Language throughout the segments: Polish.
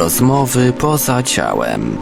Rozmowy poza ciałem.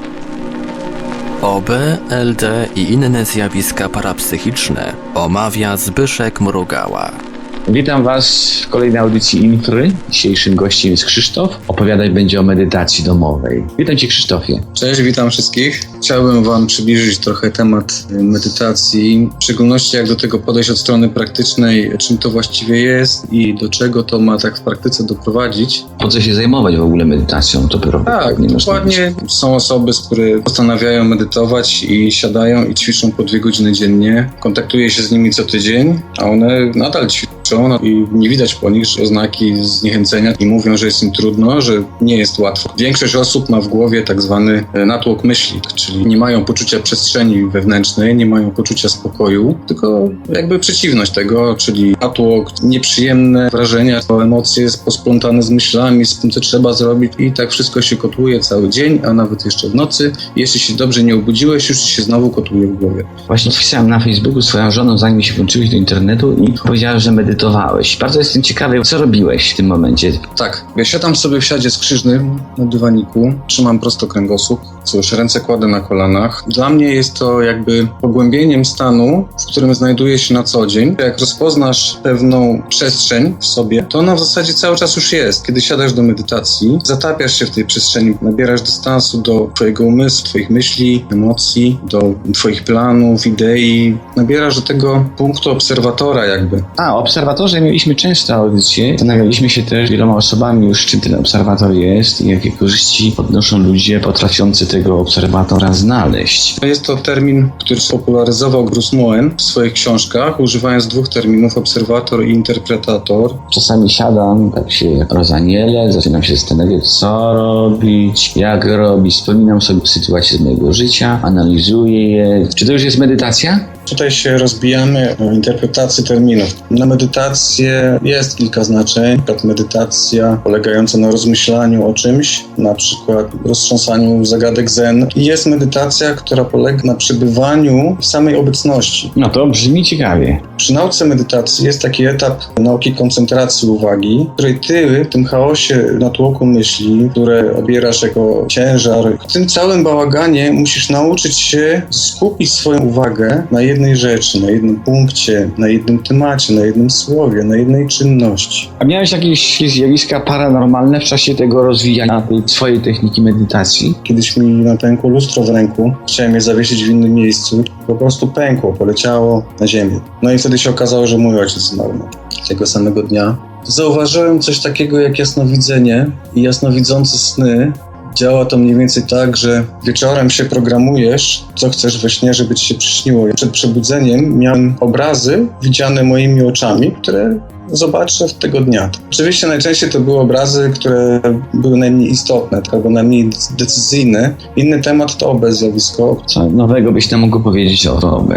OB, LD i inne zjawiska parapsychiczne omawia Zbyszek Mrugała. Witam Was w kolejnej audycji Infry. Dzisiejszym gościem jest Krzysztof. Opowiadać będzie o medytacji domowej. Witam Cię Krzysztofie. Cześć, witam wszystkich. Chciałbym Wam przybliżyć trochę temat medytacji, w szczególności jak do tego podejść od strony praktycznej, czym to właściwie jest i do czego to ma tak w praktyce doprowadzić. Po co się zajmować w ogóle medytacją? Dopiero Tak, nie dokładnie. Są osoby, z które postanawiają medytować i siadadą i ćwiczą po dwie godziny dziennie. Kontaktuję się z nimi co tydzień, a one nadal ćwiczą i nie widać po nich oznaki zniechęcenia i mówią, że jest im trudno, że nie jest łatwo. Większość osób ma w głowie tak zwany e, natłok myśli, czyli nie mają poczucia przestrzeni wewnętrznej, nie mają poczucia spokoju, tylko jakby przeciwność tego, czyli natłok, nieprzyjemne wrażenia, emocje posplątane z myślami, z tym, co trzeba zrobić i tak wszystko się kotłuje cały dzień, a nawet jeszcze w nocy. Jeśli się dobrze nie obudziłeś, już się znowu kotłuje w głowie. Właśnie wpisałem na Facebooku swoją żoną, zanim się włączyłeś do internetu i powiedziała, że medytowałeś. Bardzo jestem ciekawy, co robiłeś w tym momencie. Tak, ja siadam sobie w siadzie skrzyżnym na dywaniku, trzymam prosto kręgosłup, cóż, ręce kładę na kolanach. Dla mnie jest to jakby pogłębieniem stanu, w którym znajduję się na co dzień. Jak rozpoznasz pewną przestrzeń w sobie, to ona w zasadzie cały czas już jest. Kiedy siadasz do medytacji, zatapiasz się w tej przestrzeni, nabierasz dystansu do twojego umysłu, twoich myśli, emocji, do twoich planów, idei. Nabierasz do tego punktu obserwatora jakby. A, o obserwatorze mieliśmy często audycje. Zastanawialiśmy się też wieloma osobami już, czym ten obserwator jest i jakie korzyści podnoszą ludzie potrafiący tego obserwatora znaleźć. Jest to termin, który popularyzował Bruce Moen w swoich książkach, używając dwóch terminów, obserwator i interpretator. Czasami siadam, tak się rozanielę, zaczynam się zastanawiać, co robić, jak robić, wspominam sobie sytuacje z mojego życia, analizuję je. Czy to już jest medytacja? Tutaj się rozbijamy o interpretację terminów. Na medytację jest kilka znaczeń. Na przykład medytacja polegająca na rozmyślaniu o czymś, na przykład roztrząsaniu zagadek zen. I jest medytacja, która polega na przebywaniu w samej obecności. No to brzmi ciekawie. Przy nauce medytacji jest taki etap nauki koncentracji uwagi, w której ty w tym chaosie natłoku myśli, które obierasz jako ciężar, w tym całym bałaganie musisz nauczyć się skupić swoją uwagę na jednej rzeczy, na jednym punkcie, na jednym temacie, na jednym słowie, na jednej czynności. A miałeś jakieś zjawiska paranormalne w czasie tego rozwijania tej swojej techniki medytacji? Kiedyś mi napękło lustro w ręku, chciałem je zawiesić w innym miejscu, po prostu pękło, poleciało na ziemię. No i wtedy się okazało, że mój ojciec zmarł tego samego dnia. Zauważyłem coś takiego jak jasnowidzenie i jasnowidzące sny. Działa to mniej więcej tak, że wieczorem się programujesz, co chcesz we śnie, żeby ci się przyśniło. Przed przebudzeniem miałem obrazy widziane moimi oczami, które zobaczę w tego dnia. Oczywiście najczęściej to były obrazy, które były najmniej istotne, albo najmniej decyzyjne. Inny temat to OB zjawisko. Co nowego byś nam mógł powiedzieć o OB?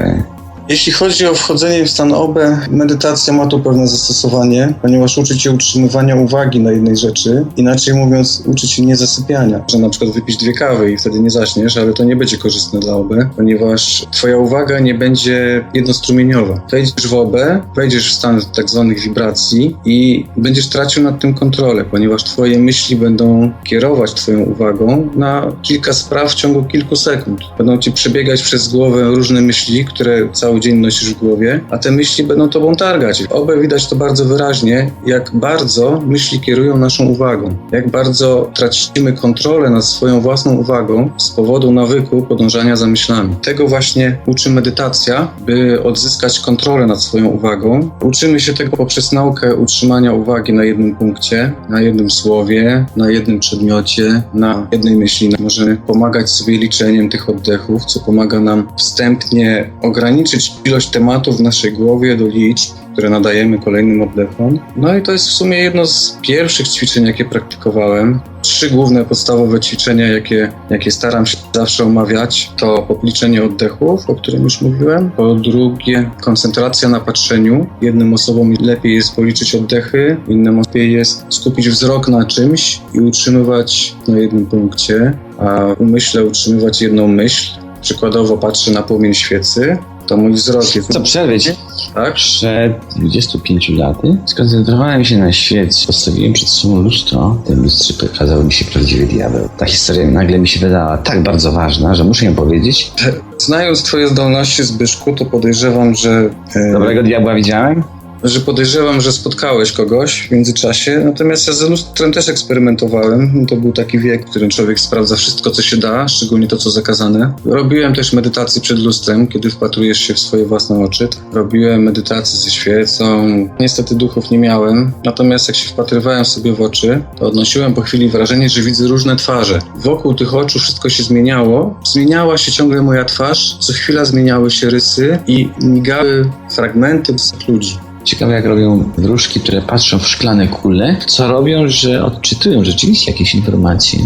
Jeśli chodzi o wchodzenie w stan OB, medytacja ma tu pewne zastosowanie, ponieważ uczy cię utrzymywania uwagi na jednej rzeczy, inaczej mówiąc, uczy cię niezasypiania. Że na przykład wypić dwie kawy i wtedy nie zaśniesz, ale to nie będzie korzystne dla OB, ponieważ twoja uwaga nie będzie jednostrumieniowa. Wejdziesz w OB, wejdziesz w stan tak zwanych wibracji i będziesz tracił nad tym kontrolę, ponieważ twoje myśli będą kierować twoją uwagą na kilka spraw w ciągu kilku sekund. Będą ci przebiegać przez głowę różne myśli, które cały dzień nosisz w głowie, a te myśli będą tobą targać. Obę widać to bardzo wyraźnie, jak bardzo myśli kierują naszą uwagą, jak bardzo tracimy kontrolę nad swoją własną uwagą z powodu nawyku podążania za myślami. Tego właśnie uczy medytacja, by odzyskać kontrolę nad swoją uwagą. Uczymy się tego poprzez naukę utrzymania uwagi na jednym punkcie, na jednym słowie, na jednym przedmiocie, na jednej myśli. Możemy pomagać sobie liczeniem tych oddechów, co pomaga nam wstępnie ograniczyć ilość tematów w naszej głowie do liczb, które nadajemy kolejnym oddechom. No i to jest w sumie jedno z pierwszych ćwiczeń, jakie praktykowałem. Trzy główne podstawowe ćwiczenia, jakie, jakie staram się zawsze omawiać, to popliczenie oddechów, o którym już mówiłem. Po drugie, koncentracja na patrzeniu. Jednym osobom lepiej jest policzyć oddechy, innym lepiej jest skupić wzrok na czymś i utrzymywać na jednym punkcie, a umyśle utrzymywać jedną myśl. Przykładowo patrzę na płomień świecy, to mój wzrok jest... Co przerwać? Tak? Przed 25 laty skoncentrowałem się na świecie. Postawiłem przed sobą lustro. Ten lustrze pokazał mi się prawdziwy diabeł. Ta historia nagle mi się wydała tak bardzo ważna, że muszę ją powiedzieć. Znając twoje zdolności, Zbyszku, to podejrzewam, że... e, Dobrego diabła widziałem? Że podejrzewam, że spotkałeś kogoś w międzyczasie. Natomiast ja z lustrem też eksperymentowałem. To był taki wiek, w którym człowiek sprawdza wszystko, co się da, szczególnie to, co zakazane. Robiłem też medytację przed lustrem, kiedy wpatrujesz się w swoje własne oczy. Robiłem medytację ze świecą. Niestety duchów nie miałem. Natomiast jak się wpatrywałem sobie w oczy, to odnosiłem po chwili wrażenie, że widzę różne twarze. Wokół tych oczu wszystko się zmieniało. Zmieniała się ciągle moja twarz. Co chwila zmieniały się rysy i migały fragmenty ludzi. Ciekawe, jak robią wróżki, które patrzą w szklane kule, co robią, że odczytują rzeczywiście jakieś informacje.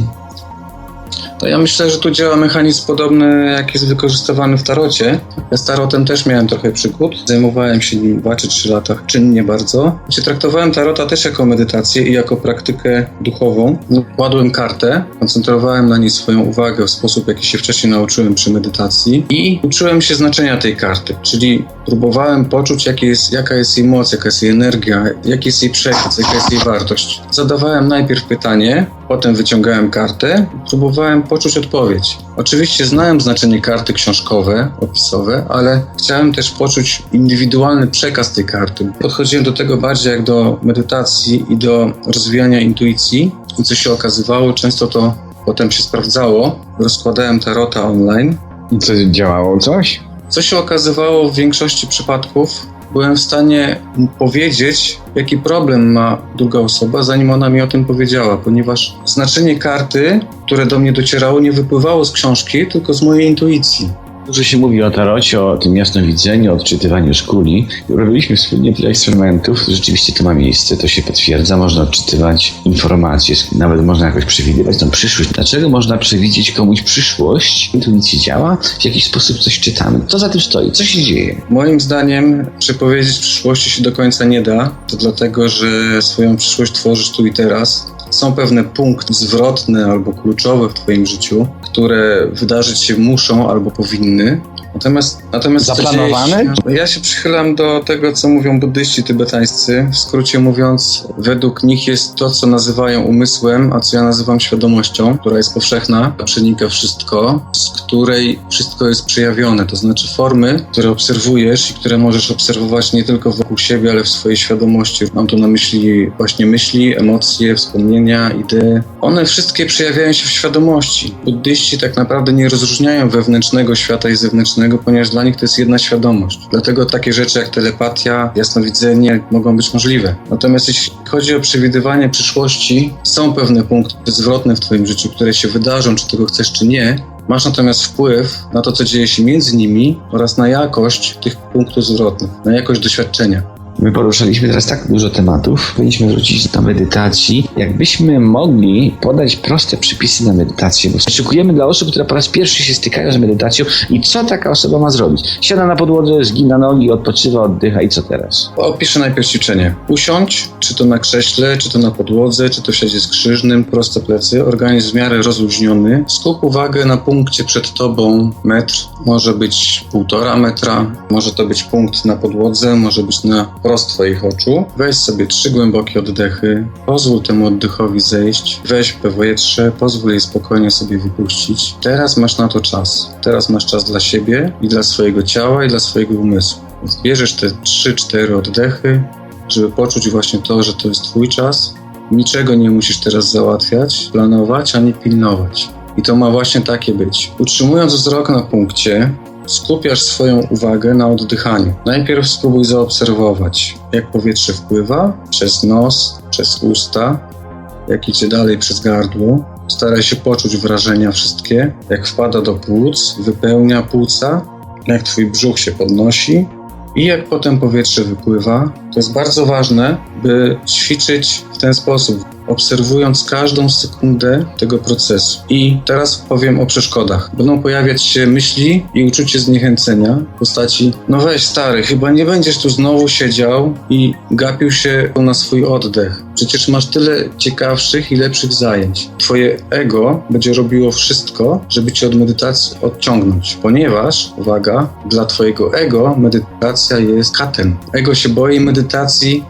To ja myślę, że tu działa mechanizm podobny, jak jest wykorzystywany w tarocie. Ja z tarotem też miałem trochę przygód. Zajmowałem się nim 2 czy 3 lata czynnie bardzo. Gdzie traktowałem tarota też jako medytację i jako praktykę duchową. No, Kładłem kartę, koncentrowałem na niej swoją uwagę w sposób, jaki się wcześniej nauczyłem przy medytacji i uczyłem się znaczenia tej karty, czyli próbowałem poczuć, jest, jaka jest jej moc, jaka jest jej energia, jaki jest jej przekaz, jaka jest jej wartość. Zadawałem najpierw pytanie, potem wyciągałem kartę i próbowałem poczuć odpowiedź. Oczywiście znałem znaczenie karty książkowe, opisowe, ale chciałem też poczuć indywidualny przekaz tej karty. Podchodziłem do tego bardziej jak do medytacji i do rozwijania intuicji. I co się okazywało, często to potem się sprawdzało. Rozkładałem tarota online I co, działało coś? Co się okazywało w większości przypadków, byłem w stanie powiedzieć, jaki problem ma druga osoba, zanim ona mi o tym powiedziała, ponieważ znaczenie karty, które do mnie docierało, nie wypływało z książki, tylko z mojej intuicji. Dużo się mówi o tarocie, o tym jasnowidzeniu, o odczytywaniu szkuli. Robiliśmy wspólnie tyle eksperymentów. Rzeczywiście to ma miejsce, to się potwierdza. Można odczytywać informacje, nawet można jakoś przewidywać tą przyszłość. Dlaczego można przewidzieć komuś przyszłość? Intuicja działa, w jakiś sposób coś czytamy. Co za tym stoi? Co się dzieje? Moim zdaniem przepowiedzieć przyszłości się do końca nie da. To dlatego, że swoją przyszłość tworzysz tu i teraz. Są pewne punkty zwrotne albo kluczowe w Twoim życiu, które wydarzyć się muszą albo powinny. Natomiast, natomiast Się, ja się przychylam do tego, co mówią buddyści tybetańscy. W skrócie mówiąc, według nich jest to, co nazywają umysłem, a co ja nazywam świadomością, która jest powszechna, przenika wszystko, z której wszystko jest przejawione. To znaczy formy, które obserwujesz i które możesz obserwować nie tylko wokół siebie, ale w swojej świadomości. Mam tu na myśli właśnie myśli, emocje, wspomnienia, idee. One wszystkie przejawiają się w świadomości. Buddyści tak naprawdę nie rozróżniają wewnętrznego świata i zewnętrznego, ponieważ dla nich to jest jedna świadomość. Dlatego takie rzeczy jak telepatia, jasnowidzenie mogą być możliwe. Natomiast jeśli chodzi o przewidywanie przyszłości, są pewne punkty zwrotne w Twoim życiu, które się wydarzą, czy tego chcesz, czy nie. Masz natomiast wpływ na to, co dzieje się między nimi oraz na jakość tych punktów zwrotnych, na jakość doświadczenia. My poruszaliśmy teraz tak dużo tematów, powinniśmy wrócić do medytacji. Jakbyśmy mogli podać proste przypisy na medytację, bo szykujemy dla osób, które po raz pierwszy się stykają z medytacją i co taka osoba ma zrobić? Siada na podłodze, zgina nogi, odpoczywa, oddycha i co teraz? Opiszę najpierw ćwiczenie. Usiądź, czy to na krześle, czy to na podłodze, czy to w siadzie skrzyżnym, proste plecy, organizm w miarę rozluźniony. Skup uwagę na punkcie przed tobą metr, może być półtora metra, może to być punkt na podłodze, może być na wprost twoich oczu. Weź sobie trzy głębokie oddechy, pozwól temu oddechowi zejść, weź powietrze, pozwól jej spokojnie sobie wypuścić. Teraz masz na to czas. Teraz masz czas dla siebie i dla swojego ciała i dla swojego umysłu. Więc bierzesz te 3-4 oddechy, żeby poczuć właśnie to, że to jest Twój czas. Niczego nie musisz teraz załatwiać, planować ani pilnować. I to ma właśnie takie być. Utrzymując wzrok na punkcie, skupiasz swoją uwagę na oddychaniu. Najpierw spróbuj zaobserwować, jak powietrze wpływa przez nos, przez usta, jak idzie dalej przez gardło. Staraj się poczuć wrażenia wszystkie, jak wpada do płuc, wypełnia płuca, jak twój brzuch się podnosi i jak potem powietrze wypływa. To jest bardzo ważne, by ćwiczyć w ten sposób. obserwując każdą sekundę tego procesu. I teraz powiem o przeszkodach. Będą pojawiać się myśli i uczucie zniechęcenia w postaci: No weź stary, chyba nie będziesz tu znowu siedział i gapił się na swój oddech. Przecież masz tyle ciekawszych i lepszych zajęć. Twoje ego będzie robiło wszystko, żeby cię od medytacji odciągnąć, ponieważ, uwaga, dla twojego ego medytacja jest katem. Ego się boi medytacji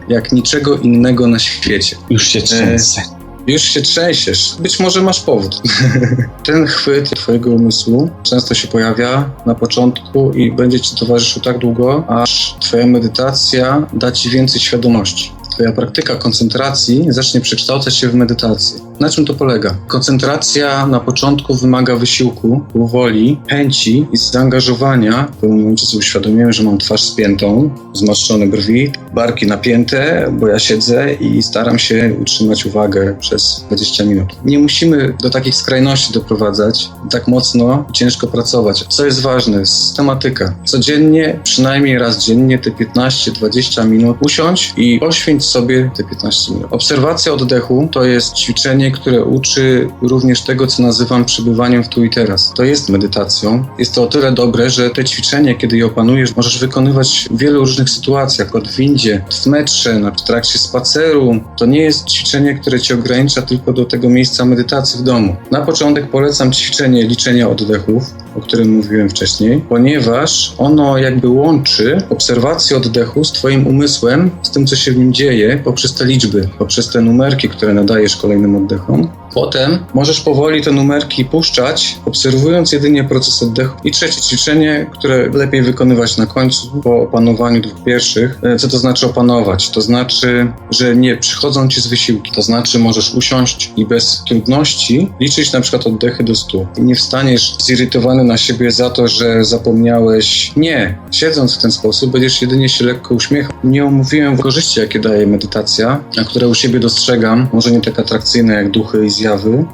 jak niczego innego na świecie. Już się trzęsę. Już się trzęsiesz. Być może masz powód. Ten chwyt twojego umysłu często się pojawia na początku i będzie ci towarzyszył tak długo, aż twoja medytacja da ci więcej świadomości. Twoja praktyka koncentracji zacznie przekształcać się w medytację. Na czym to polega? Koncentracja na początku wymaga wysiłku, woli, chęci i zaangażowania. W pewnym momencie sobie uświadomiłem, że mam twarz spiętą, zmarszczone brwi, barki napięte, bo ja siedzę i staram się utrzymać uwagę przez 20 minut. Nie musimy do takich skrajności doprowadzać, tak mocno ciężko pracować. Co jest ważne? Systematyka. Codziennie, przynajmniej raz dziennie, te 15-20 minut usiądź i poświęć sobie te 15 minut. Obserwacja oddechu to jest ćwiczenie, które uczy również tego, co nazywam przebywaniem w tu i teraz. To jest medytacją. Jest to o tyle dobre, że te ćwiczenie, kiedy je opanujesz, możesz wykonywać w wielu różnych sytuacjach, od windzie, w metrze, na- trakcie spaceru. To nie jest ćwiczenie, które cię ogranicza tylko do tego miejsca medytacji w domu. Na początek polecam ćwiczenie liczenia oddechów, o którym mówiłem wcześniej, ponieważ ono jakby łączy obserwację oddechu z Twoim umysłem, z tym, co się w nim dzieje, poprzez te liczby, poprzez te numerki, które nadajesz kolejnym oddechom. Potem możesz powoli te numerki puszczać, obserwując jedynie proces oddechu. I trzecie ćwiczenie, które lepiej wykonywać na końcu, po opanowaniu dwóch pierwszych. E, Co to znaczy opanować? To znaczy, że nie przychodzą ci z wysiłki. To znaczy, możesz usiąść i bez trudności liczyć na przykład oddechy do 100. I nie wstaniesz zirytowany na siebie za to, że zapomniałeś. Nie. Siedząc w ten sposób, będziesz jedynie się lekko uśmiechał. Nie omówiłem korzyści, jakie daje medytacja, a które u siebie dostrzegam. Może nie tak atrakcyjne jak duchy i zjawy.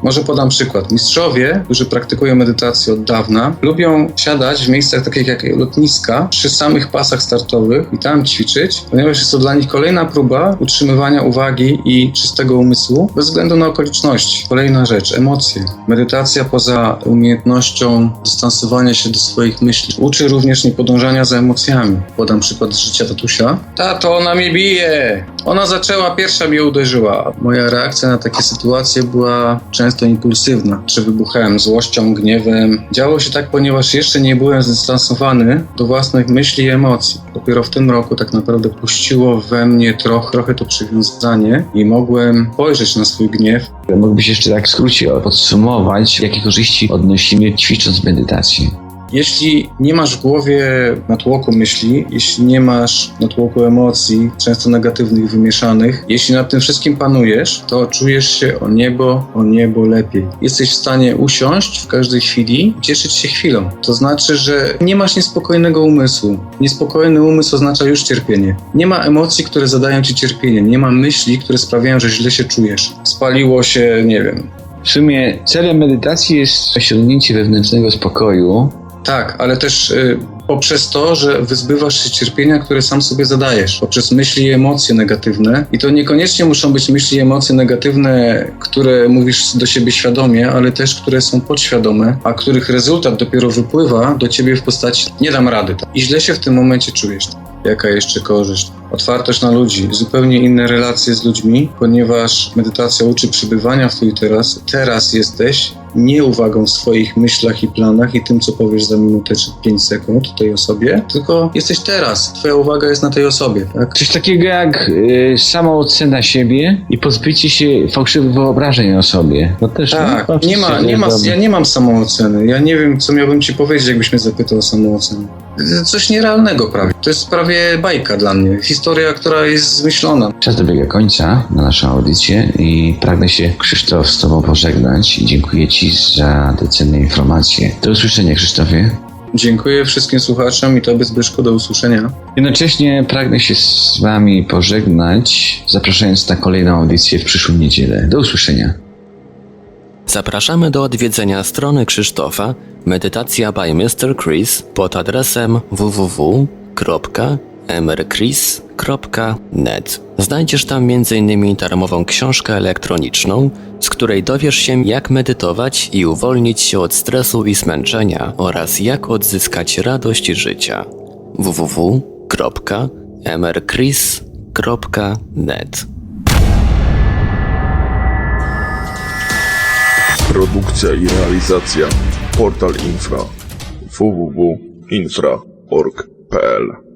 Może podam przykład. Mistrzowie, którzy praktykują medytację od dawna, lubią siadać w miejscach takich jak lotniska, przy samych pasach startowych i tam ćwiczyć, ponieważ jest to dla nich kolejna próba utrzymywania uwagi i czystego umysłu bez względu na okoliczności. Kolejna rzecz, emocje. Medytacja poza umiejętnością dystansowania się do swoich myśli uczy również niepodążania za emocjami. Podam przykład z życia tatusia. Tato, ona mnie bije! Ona zaczęła, pierwsza mnie uderzyła. Moja reakcja na takie sytuacje była często impulsywna. Czy wybuchałem złością, gniewem. Działo się tak, ponieważ jeszcze nie byłem zdystansowany do własnych myśli i emocji. Dopiero w tym roku tak naprawdę puściło we mnie trochę, trochę to przywiązanie i mogłem spojrzeć na swój gniew Mógłbyś jeszcze tak w skrócie podsumować, jakie korzyści odnosimy ćwicząc medytację. Jeśli nie masz w głowie natłoku myśli, jeśli nie masz natłoku emocji, często negatywnych, wymieszanych, jeśli nad tym wszystkim panujesz, to czujesz się o niebo, o niebo lepiej. Jesteś w stanie usiąść w każdej chwili cieszyć się chwilą. To znaczy, że nie masz niespokojnego umysłu. Niespokojny umysł oznacza już cierpienie. Nie ma emocji, które zadają ci cierpienie. Nie ma myśli, które sprawiają, że źle się czujesz. Spaliło się, nie wiem, W sumie celem medytacji jest osiągnięcie wewnętrznego spokoju. Tak, ale też y, poprzez to, że wyzbywasz się cierpienia, które sam sobie zadajesz, poprzez myśli i emocje negatywne. I to niekoniecznie muszą być myśli i emocje negatywne, które mówisz do siebie świadomie, ale też które są podświadome, a których rezultat dopiero wypływa do ciebie w postaci nie dam rady. I źle się w tym momencie czujesz. Jaka jeszcze korzyść? Otwartość na ludzi, zupełnie inne relacje z ludźmi, ponieważ medytacja uczy przebywania w tu i teraz. Teraz jesteś nie uwagą w swoich myślach i planach i tym, co powiesz za minutę czy 5 sekund tej osobie, tylko jesteś teraz. Twoja uwaga jest na tej osobie, tak? Coś takiego jak y, samoocena siebie i pozbycie się fałszywych wyobrażeń o sobie. To też Tak, no, nie ma, nie ma, ja nie mam samooceny. Ja nie wiem, co miałbym ci powiedzieć, jakbyś mnie zapytał o samoocenę. Coś nierealnego prawie. To jest prawie bajka dla mnie. Historia, która jest zmyślona. Czas dobiega końca na naszą audycję i pragnę się Krzysztof z Tobą pożegnać i dziękuję Ci za te cenne informacje. Do usłyszenia Krzysztofie. Dziękuję wszystkim słuchaczom i Tobie Zbyszku, do usłyszenia. Jednocześnie pragnę się z Wami pożegnać, zapraszając na kolejną audycję w przyszłą niedzielę. Do usłyszenia. Zapraszamy do odwiedzenia strony Krzysztofa Medytacja by Mr. Chris pod adresem www.mrchris.net. Znajdziesz tam m.in. darmową książkę elektroniczną, z której dowiesz się jak medytować i uwolnić się od stresu i zmęczenia oraz jak odzyskać radość życia. www.mrchris.net Produkcja i realizacja Portal Infra www.infra.org.pl